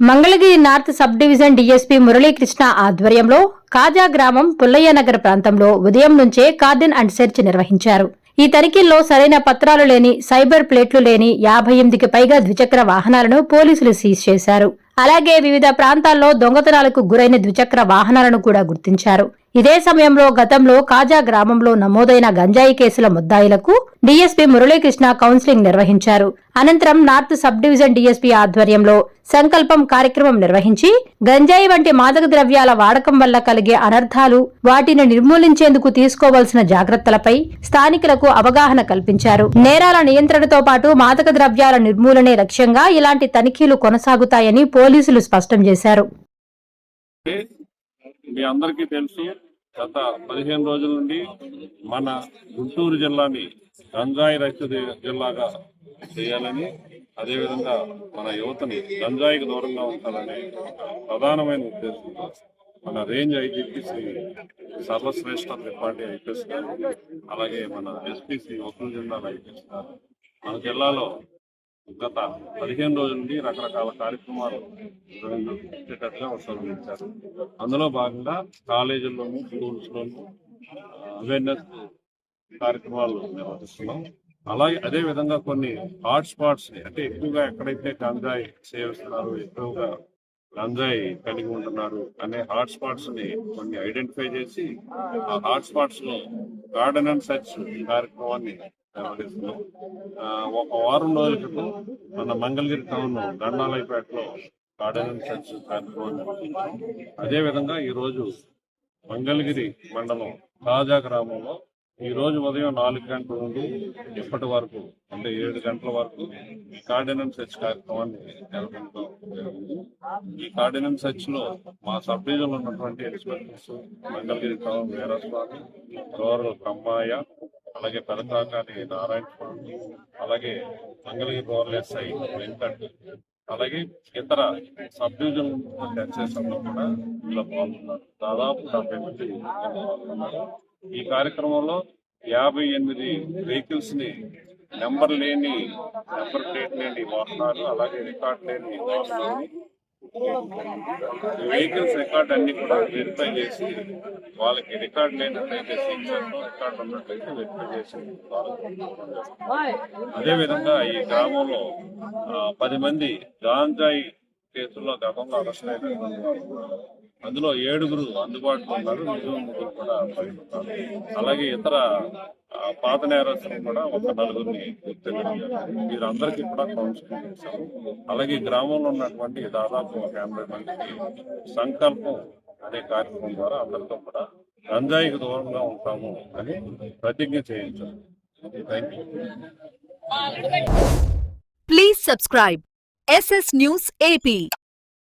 Mangalagiri north subdivision DSP Muralikrishna ఆధ్వర్యంలో కాజా గ్రామం పుల్లయ్య నగర్ ప్రాంతంలో ఉదయం నుంచే కార్డన్ అండ్ సెర్చ్ నిర్వహించారు. ఈ తనిఖీల్లో సరైన పత్రాలు లేని సైబర్ ప్లేట్లు లేని యాభై ఎనిమిదికి పైగా ద్విచక్ర వాహనాలను పోలీసులు సీజ్ చేశారు. అలాగే వివిధ ప్రాంతాల్లో దొంగతనాలకు గురైన ద్విచక్ర వాహనాలను కూడా గుర్తించారు. ఇదే సమయంలో గతంలో కాజా గ్రామంలో నమోదైన గంజాయి కేసుల ముద్దాయిలకు డీఎస్పీ మురళీకృష్ణ కౌన్సిలింగ్ నిర్వహించారు. అనంతరం నార్త్ సబ్ డివిజన్ డీఎస్పీ ఆధ్వర్యంలో సంకల్పం కార్యక్రమం నిర్వహించి గంజాయి వంటి మాదక ద్రవ్యాల వాడకం వల్ల కలిగే అనర్థాలు వాటిని నిర్మూలించేందుకు తీసుకోవాల్సిన జాగ్రత్తలపై స్థానికులకు అవగాహన కల్పించారు. నేరాల నియంత్రణతో పాటు మాదక ద్రవ్యాల నిర్మూలనే లక్ష్యంగా ఇలాంటి తనిఖీలు కొనసాగుతాయని పోలీసులు స్పష్టం చేశారు. మీ అందరికీ తెలుసు గత పదిహేను రోజుల నుండి మన గుంటూరు జిల్లాని గంజాయి రహిత జిల్లాగా చేయాలని అదేవిధంగా మన యువతని గంజాయికి దూరంగా ఉంచాలని ప్రధానమైన ఉద్దేశంతో మన range IGP Shri Sarvashreshtha Tripathi IPS గారు అలాగే మన ఎస్పీసీ ఒక్కరు జిల్లాలో ఐపీఎస్ గారు మన జిల్లాలో గత పదిహేను రోజుల నుండి రకరకాల కార్యక్రమాలు నిర్వహించేటట్టుగా ఉత్సవించారు అందులో భాగంగా కాలేజీల్లోనూ స్కూల్స్లోనూ అవేర్నెస్ కార్యక్రమాలు నిర్వహిస్తున్నాం అలాగే అదే విధంగా కొన్ని హాట్ స్పాట్స్ అంటే ఎక్కువగా ఎక్కడైతే గంజాయి సేవిస్తున్నారు ఎక్కువగా గంజాయి కలిగి ఉంటున్నారు అనే హాట్ స్పాట్స్ని కొన్ని ఐడెంటిఫై చేసి ఆ హాట్ స్పాట్స్లో గార్డెన్ అండ్ సర్చ్ కార్యక్రమాన్ని ఒక వారం రోజుల క్రితం మన మంగళగిరి టౌన్ గండాలయపేటలో గార్డెన్ చర్చ్ కార్యక్రమం అదేవిధంగా ఈరోజు అదే విధంగా ఈ రోజు మంగళగిరి మండలం తాజా గ్రామంలో ఈ రోజు ఉదయం నాలుగు గంటల నుండి ఇప్పటి వరకు అంటే ఏడు గంటల వరకు ఈ కార్డినం సెర్చ్ కార్యక్రమాన్ని నెలకొనడం జరిగింది. ఈ కార్డినం సెర్చ్లో మా సబ్ డివిజన్లో ఉన్నటువంటి ఎక్స్పెక్టర్స్ మంగళగిరి టౌన్ వీరస్వామి గౌరవ కమ్మాయ అలాగే పెదకాకాని నారాయణ స్వామి అలాగే మంగళగిరి రూరల్ ఎస్ఐ వెంకట్ అలాగే ఇతర సబ్ డివిజన్ కూడా ఇందులో పాల్గొన్నారు. దాదాపు డెబ్బై మంది పాల్గొన్నారు. ఈ కార్యక్రమంలో యాభై ఎనిమిది వెహికల్స్ని నెంబర్ లేని నెంబర్ ప్లేట్ లేని వాహనాలు అలాగే రికార్డ్ లేని వాహనాలు వెహికల్స్ రికార్డ్ అన్ని కూడా వెరిఫై చేసి వాళ్ళకి రికార్డ్ లేనట్లయితే సీక్షన్ రికార్డ్ ఉన్నట్లయితే వెరిఫై చేసి అదే విధంగా ఈ గ్రామంలో పది మంది గాంజాయి కేసుల్లో గతంలో అరెస్ట్ అయిన అందులో ఏడుగురు అందుబాటులో ఉన్నారు. మిగిలిన ముగ్గురు కూడా అలాగే ఇతర పాత నేరస్తులు కూడా ఒక నలుగురిని వీరందరికీ కూడా కౌన్సిలింగ్ చేశారు. అలాగే గ్రామంలో ఉన్నటువంటి దాదాపు ఒక యాభై మందికి సంకల్పం అనే కార్యక్రమం ద్వారా అందరితో కూడా గంజాయికి దూరంగా ఉంటాము అని ప్రతిజ్ఞ చేయించారు. Thank you SS news AP